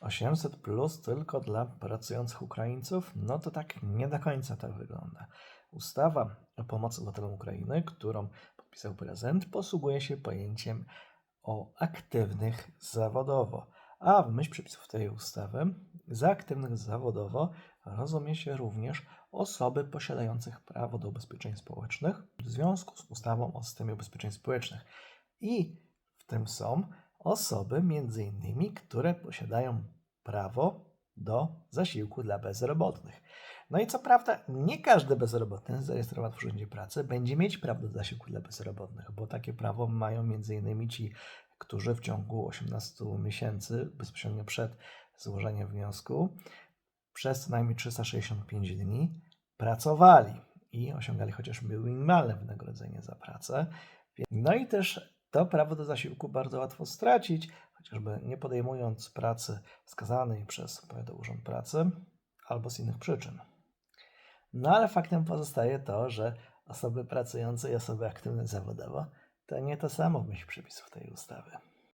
800 plus tylko dla pracujących Ukraińców? No to tak nie do końca tak wygląda. Ustawa o pomocy obywatelom Ukrainy, którą podpisał prezydent, posługuje się pojęciem o aktywnych zawodowo. A w myśl przepisów tej ustawy, za aktywnych zawodowo rozumie się również osoby posiadających prawo do ubezpieczeń społecznych w związku z ustawą o systemie ubezpieczeń społecznych. I w tym są osoby między innymi, które posiadają prawo do zasiłku dla bezrobotnych. No i co prawda, nie każdy bezrobotny zarejestrowany w Urzędzie Pracy będzie mieć prawo do zasiłku dla bezrobotnych, bo takie prawo mają m.in. ci, którzy w ciągu 18 miesięcy, bezpośrednio przed złożeniem wniosku, przez co najmniej 365 dni pracowali i osiągali chociażby minimalne wynagrodzenie za pracę. No i też to prawo do zasiłku bardzo łatwo stracić, chociażby nie podejmując pracy wskazanej przez powiatowy urząd pracy albo z innych przyczyn. No ale faktem pozostaje to, że osoby pracujące i osoby aktywne zawodowo to nie to samo w myśl przepisów tej ustawy.